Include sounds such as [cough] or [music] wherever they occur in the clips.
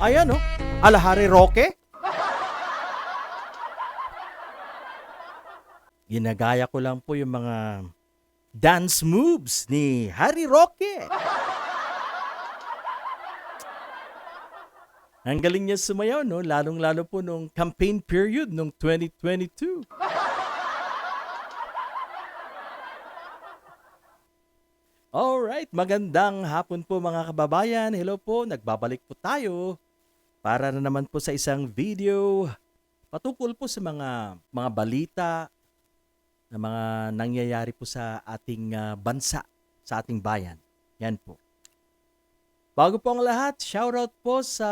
Ayan oh, Alahari Roque. Ginagaya ko lang po yung mga dance moves ni Harry Roque. Ang galing niya sumayaw, no? Lalong-lalo po nung campaign period nung 2022. Alright, magandang hapon po mga kababayan. Hello po, nagbabalik po tayo para na naman po sa isang video patungkol po sa mga mga balita na mga nangyayari po sa ating ah, bansa, sa ating bayan. Yan po. Bago po ang lahat, shoutout po sa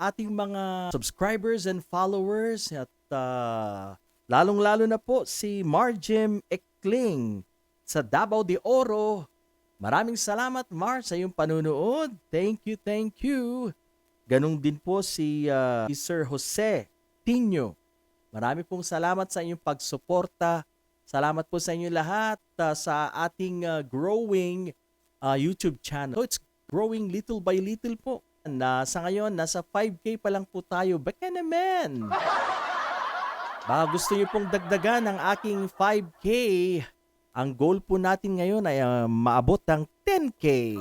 ating mga subscribers and followers at ah, lalong-lalo na po si Marjem Ekling sa Davao de Oro. Maraming salamat Mar sa iyong panunood. Thank you, thank you. Ganong din po si, ah, si Sir Jose Pino. Marami pong salamat sa inyong pagsuporta. Salamat po sa inyo lahat ah, sa ating ah, growing ah, YouTube channel. So it's growing little by little po. Na sa ngayon, nasa 5K pa lang po tayo. Baka naman! Baka gusto niyo pong dagdagan ang aking 5K. Ang goal po natin ngayon ay ah, maabot ng 10K.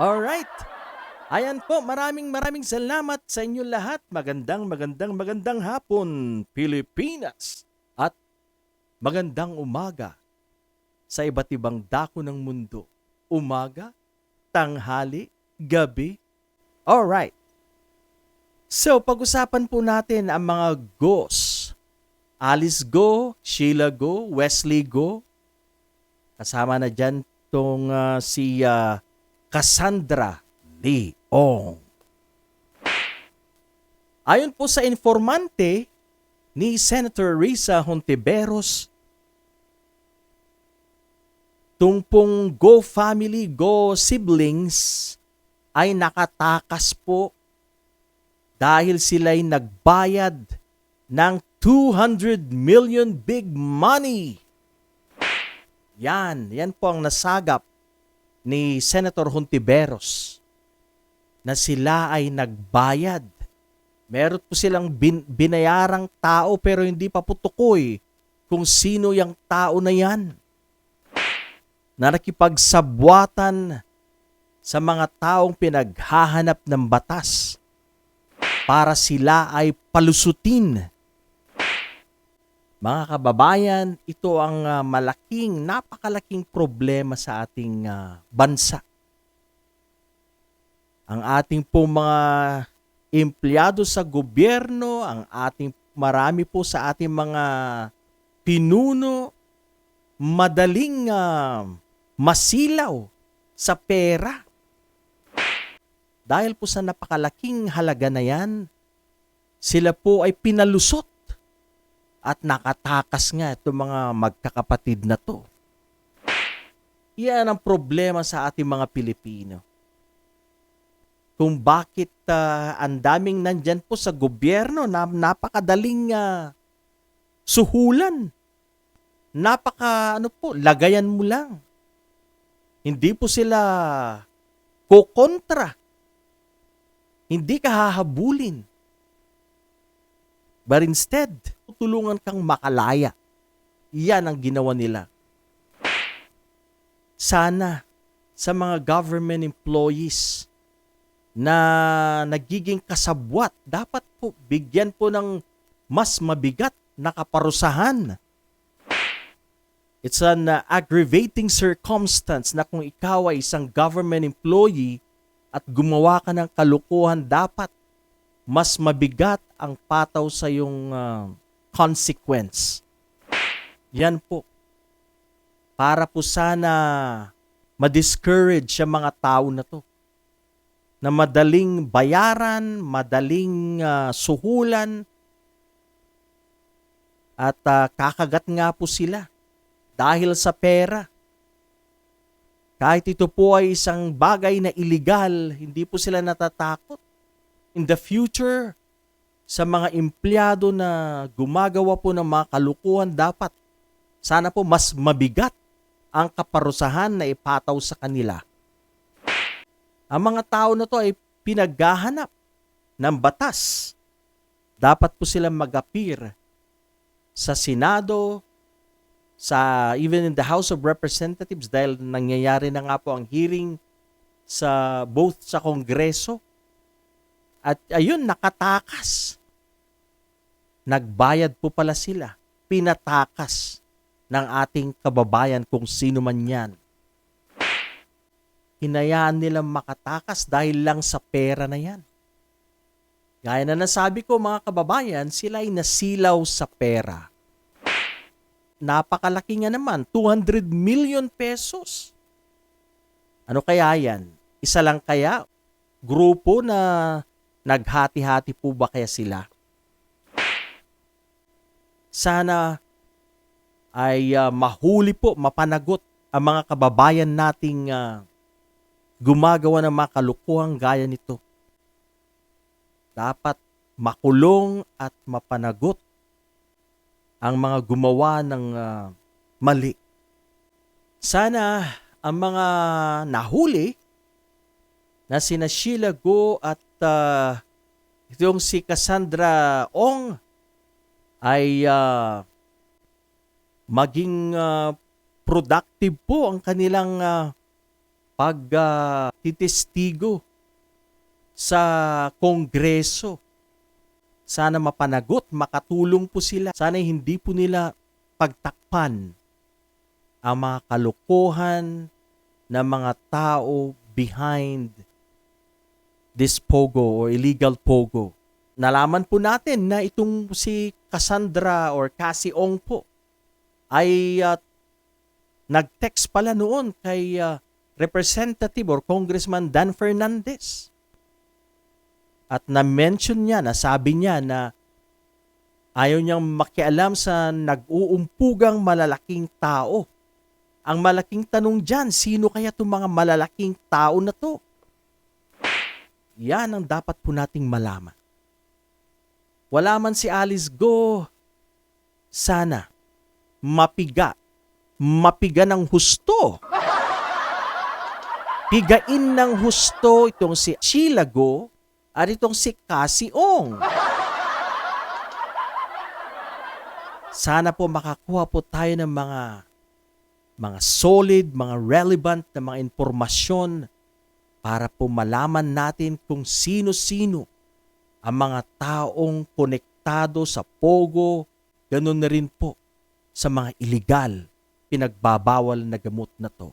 Alright. Ayan po, maraming maraming salamat sa inyo lahat. Magandang magandang magandang hapon, Pilipinas. At magandang umaga sa iba't ibang dako ng mundo. Umaga, tanghali, gabi. Alright. So, pag-usapan po natin ang mga goes. Alice Go, Sheila Go, Wesley Go. Kasama na dyan tong ah, si ah, Cassandra Leong. Ayon po sa informante ni Senator Risa Hontiveros, tungpong Go Family, Go Siblings ay nakatakas po dahil sila'y nagbayad ng 200 million big money. Yan, yan po ang nasagap ni Senator Hontiveros na sila ay nagbayad. Meron po silang bin, binayarang tao pero hindi pa po tukoy kung sino yung tao na yan na nakipagsabwatan sa mga taong pinaghahanap ng batas para sila ay palusutin. Mga kababayan, ito ang ah, malaking, napakalaking problema sa ating ah, bansa. Ang ating po mga empleyado sa gobyerno, ang ating marami po sa ating mga pinuno, madaling ah, masilaw sa pera. Dahil po sa napakalaking halaga na yan, sila po ay pinalusot at nakatakas nga itong mga magkakapatid na to. Yan ang problema sa ating mga Pilipino. Kung bakit ah, ang daming nandyan po sa gobyerno na napakadaling ah, suhulan. Napaka ano po, lagayan mo lang. Hindi po sila kokontra. Hindi ka hahabulin. But instead, tutulungan kang makalaya. Yan ang ginawa nila. Sana sa mga government employees na nagiging kasabwat, dapat po bigyan po ng mas mabigat na kaparusahan. It's an uh, aggravating circumstance na kung ikaw ay isang government employee at gumawa ka ng kalukuhan, dapat mas mabigat ang pataw sa iyong uh, consequence. Yan po. Para po sana ma-discourage ang mga tao na to na madaling bayaran, madaling ah, suhulan, at ah, kakagat nga po sila dahil sa pera. Kahit ito po ay isang bagay na illegal, hindi po sila natatakot. In the future, sa mga empleyado na gumagawa po ng mga kalukuhan, dapat sana po mas mabigat ang kaparusahan na ipataw sa kanila. Ang mga tao na to ay pinaghahanap ng batas. Dapat po silang mag-appear sa Senado, sa even in the House of Representatives dahil nangyayari na nga po ang hearing sa both sa Kongreso. At ayun, nakatakas. Nagbayad po pala sila. Pinatakas ng ating kababayan kung sino man yan. Hinayaan nilang makatakas dahil lang sa pera na yan. Gaya na nasabi ko mga kababayan, sila ay nasilaw sa pera. Napakalaki nga naman, 200 million pesos. Ano kaya yan? Isa lang kaya? Grupo na naghati-hati po ba kaya sila? Sana ay ah, mahuli po, mapanagot ang mga kababayan nating ah, gumagawa ng mga kalukuhang gaya nito. Dapat makulong at mapanagot ang mga gumawa ng ah, mali. Sana ang mga nahuli na sina Sheila Go at ah, itong si Cassandra Ong ay ah, maging ah, productive po ang kanilang ah, pagtitistigo sa kongreso. Sana mapanagot, makatulong po sila. Sana hindi po nila pagtakpan ang mga kalokohan ng mga tao behind this pogo or illegal pogo. Nalaman po natin na itong si Cassandra or Cassie Ong po ay ah, nag-text pala noon kay ah, Representative or Congressman Dan Fernandez. At na-mention niya, nasabi niya na ayaw niyang makialam sa nag-uumpugang malalaking tao. Ang malaking tanong dyan, sino kaya itong mga malalaking tao na to? Yan ang dapat po nating malaman. Wala man si Alice Go, sana mapiga, mapiga ng husto. Pigain ng husto itong si Sheila Go at itong si Cassie Ong. Sana po makakuha po tayo ng mga mga solid, mga relevant na mga impormasyon para po malaman natin kung sino-sino ang mga taong konektado sa Pogo, ganun na rin po sa mga illegal pinagbabawal na gamot na to.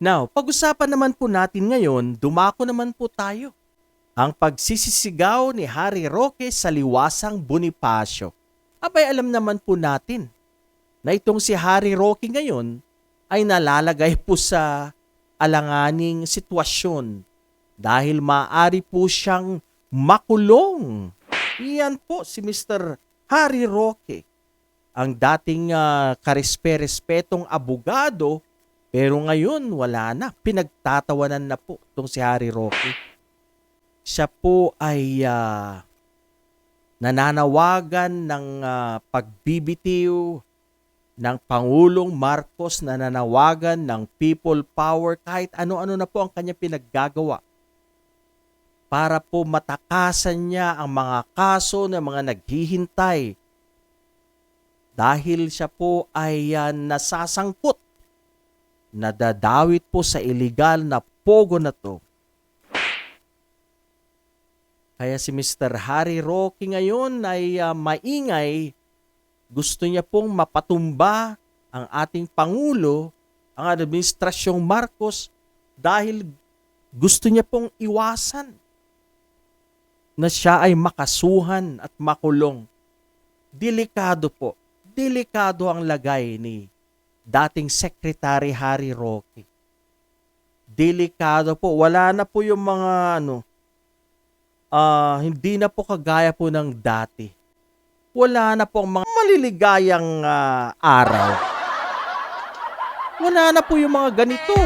Now, pag-usapan naman po natin ngayon, dumako naman po tayo. Ang pagsisisigaw ni Harry Roque sa liwasang Bonifacio. Abay alam naman po natin na itong si Harry Roque ngayon ay nalalagay po sa alanganing sitwasyon dahil maaari po siyang makulong. Iyan po si Mr. Harry Roque, ang dating ah, karespe-respetong abogado pero ngayon wala na, pinagtatawanan na po itong si Harry Roque. Siya po ay ah, nananawagan ng ah, pagbibitiw ng Pangulong Marcos na nanawagan ng people power kahit ano-ano na po ang kanya pinaggagawa para po matakasan niya ang mga kaso ng mga naghihintay dahil siya po ay ah, nasasangkot nadadawit po sa illegal na pogo na to. Kaya si Mr. Harry Roque ngayon ay ah, maingay. Gusto niya pong mapatumba ang ating Pangulo, ang Administrasyong Marcos dahil gusto niya pong iwasan na siya ay makasuhan at makulong. Delikado po. Delikado ang lagay ni dating Secretary Harry Roque. Delikado po. Wala na po yung mga ano, ah hindi na po kagaya po ng dati. Wala na po ang mga maliligayang ah, araw. Wala na po yung mga ganito.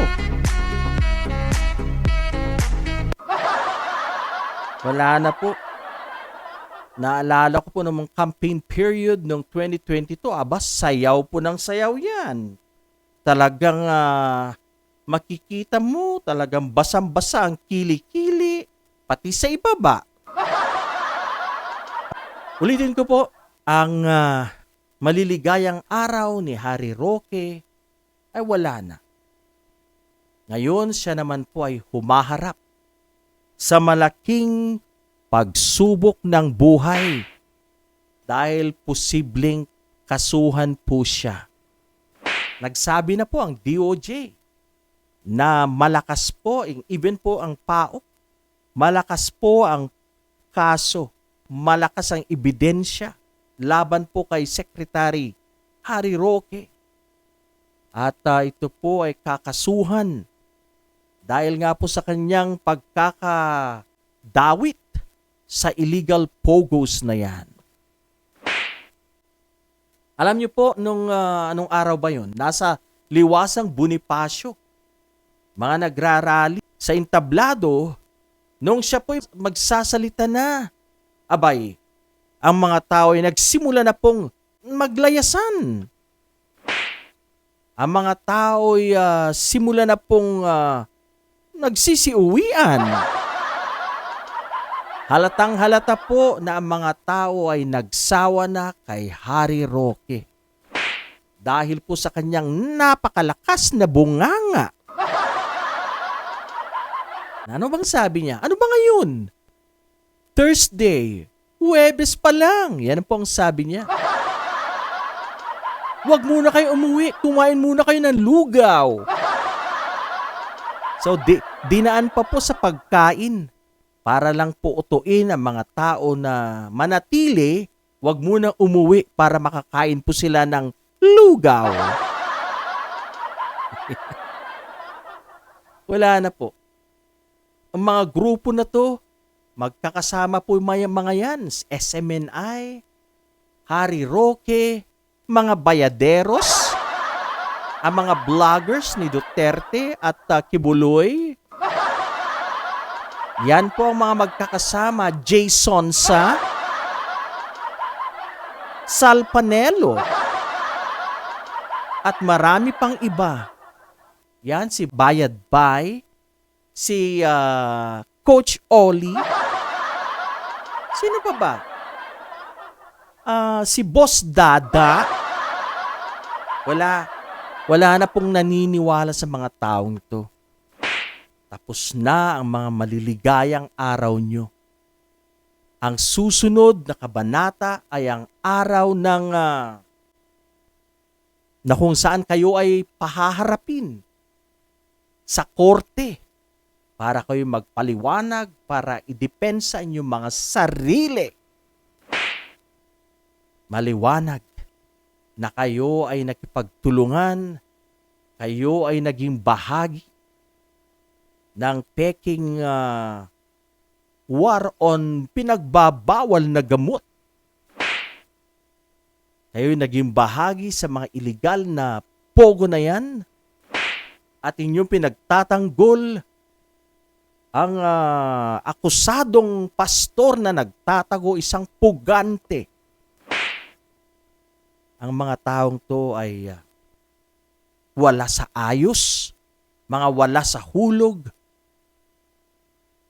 Wala na po. Naalala ko po ng campaign period noong 2022, aba, sayaw po ng sayaw yan. Talagang ah, makikita mo, talagang basang-basa ang kili-kili pati sa ibaba. [laughs] Ulitin ko po, ang ah, maliligayang araw ni Harry Roque ay wala na. Ngayon siya naman po ay humaharap sa malaking pagsubok ng buhay dahil posibleng kasuhan po siya. Nagsabi na po ang DOJ na malakas po, even po ang PAO, malakas po ang kaso, malakas ang ebidensya laban po kay Secretary Harry Roque. At ah, ito po ay kakasuhan dahil nga po sa kanyang pagkakadawit sa illegal pogos na yan. Alam niyo po, nung ah, anong araw ba yun? Nasa liwasang Bonifacio. Mga nagrarally sa entablado nung siya po magsasalita na. Abay, ang mga tao ay nagsimula na pong maglayasan. Ang mga tao ay ah, simula na pong ah, nagsisiuwian. Halatang halata po na ang mga tao ay nagsawa na kay Harry Roque. Dahil po sa kanyang napakalakas na bunganga. Ano bang sabi niya? Ano ba ngayon? Thursday. Huwebes pa lang. Yan po ang sabi niya. Huwag muna kayo umuwi. Kumain muna kayo ng lugaw. So, di, dinaan pa po sa pagkain para lang po utuin ang mga tao na manatili, wag muna umuwi para makakain po sila ng lugaw. [laughs] Wala na po. Ang mga grupo na to, magkakasama po yung mga, yan. SMNI, Harry Roque, mga bayaderos, ang mga vloggers ni Duterte at uh, Kibuloy. Yan po ang mga magkakasama. Jason sa Sal Panelo at marami pang iba. Yan si Bayad Bay, si ah, Coach Oli. Sino pa ba? Ah, si Boss Dada. Wala. Wala na pong naniniwala sa mga taong to. Tapos na ang mga maliligayang araw nyo. Ang susunod na kabanata ay ang araw ng ah, na kung saan kayo ay pahaharapin sa korte para kayo magpaliwanag, para idepensa inyong mga sarili. Maliwanag na kayo ay nakipagtulungan, kayo ay naging bahagi ng peking ah, war on pinagbabawal na gamot. Kayo naging bahagi sa mga illegal na pogo na yan at inyong pinagtatanggol ang ah, akusadong pastor na nagtatago isang pugante. Ang mga taong to ay ah, wala sa ayos, mga wala sa hulog,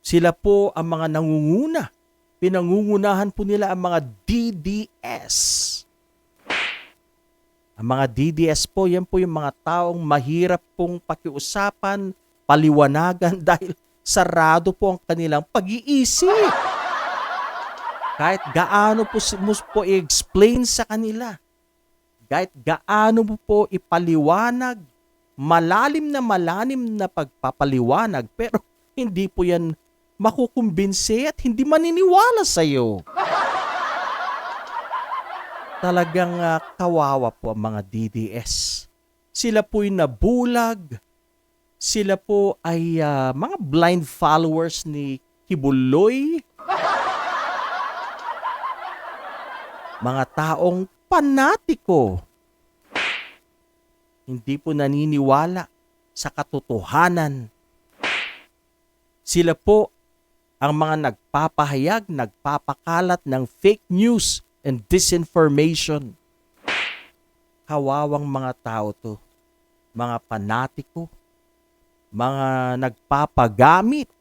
sila po ang mga nangunguna. Pinangungunahan po nila ang mga DDS. Ang mga DDS po, yan po yung mga taong mahirap pong pakiusapan, paliwanagan [laughs] dahil sarado po ang kanilang pag-iisip. Kahit gaano po po i-explain sa kanila, kahit gaano mo po ipaliwanag, malalim na malalim na pagpapaliwanag, pero hindi po yan makukumbinse at hindi maniniwala sa iyo. Talagang ah, kawawa po ang mga DDS. Sila po'y nabulag. Sila po ay ah, mga blind followers ni Kibuloy. Mga taong panatiko. Hindi po naniniwala sa katotohanan. Sila po ang mga nagpapahayag, nagpapakalat ng fake news and disinformation. Kawawang mga tao to. Mga panatiko. Mga nagpapagamit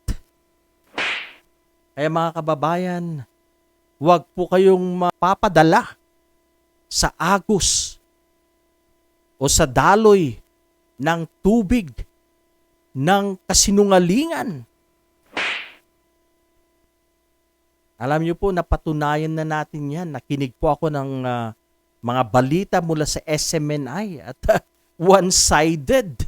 Kaya mga kababayan, huwag po kayong mapapadala sa agos o sa daloy ng tubig ng kasinungalingan. Alam niyo po, napatunayan na natin yan. Nakinig po ako ng ah, mga balita mula sa SMNI at ah, one-sided.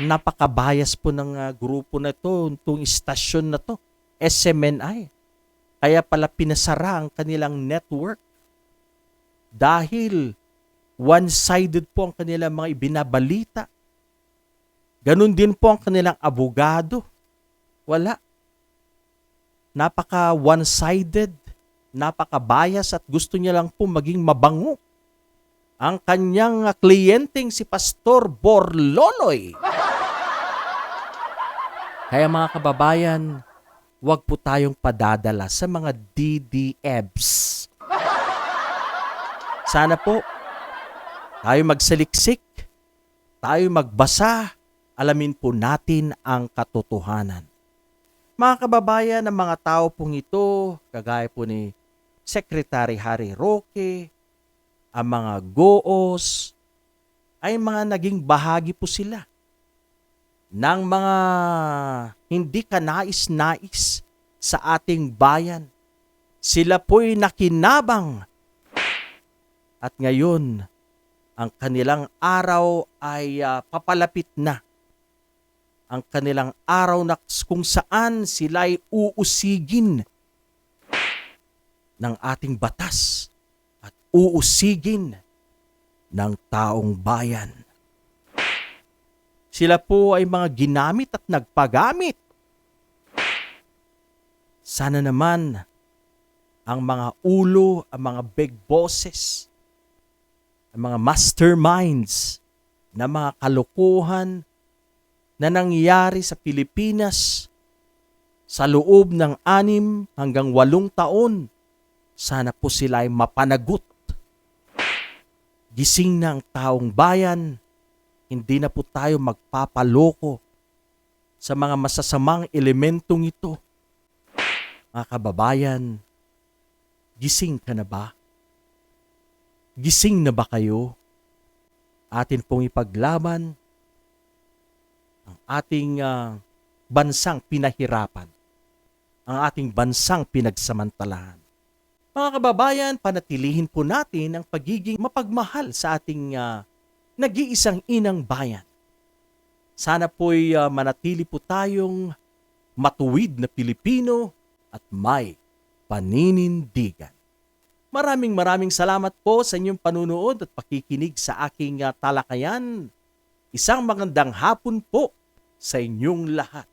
Napakabayas po ng ah, grupo na to, itong istasyon na to, SMNI. Kaya pala pinasara ang kanilang network. Dahil one-sided po ang kanilang mga ibinabalita. Ganon din po ang kanilang abogado. Wala. Napaka one-sided, napaka bias at gusto niya lang po maging mabango. Ang kanyang ah, kliyenteng si Pastor Borloloy. Kaya mga kababayan, huwag po tayong padadala sa mga DDEBs. Sana po tayo magsaliksik, tayo magbasa, alamin po natin ang katotohanan. Mga kababayan, ang mga tao pong ito, kagaya po ni Secretary Harry Roque, ang mga goos, ay mga naging bahagi po sila ng mga hindi kanais-nais sa ating bayan. Sila po'y nakinabang at ngayon, ang kanilang araw ay ah, papalapit na. Ang kanilang araw na kung saan sila ay uusigin ng ating batas at uusigin ng taong bayan. Sila po ay mga ginamit at nagpagamit. Sana naman ang mga ulo, ang mga big bosses, ang mga masterminds na mga kalokohan na nangyari sa Pilipinas sa loob ng anim hanggang walong taon. Sana po sila ay mapanagot. Gising na ang taong bayan, hindi na po tayo magpapaloko sa mga masasamang elementong ito. Mga kababayan, gising ka na ba? Gising na ba kayo? Atin pong ipaglaban ang ating ah, bansang pinahirapan, ang ating bansang pinagsamantalahan. Mga kababayan, panatilihin po natin ang pagiging mapagmahal sa ating ah, nag-iisang inang bayan. Sana po'y ah, manatili po tayong matuwid na Pilipino at may paninindigan. Maraming maraming salamat po sa inyong panunood at pakikinig sa aking ah, talakayan. Isang magandang hapon po sa inyong lahat.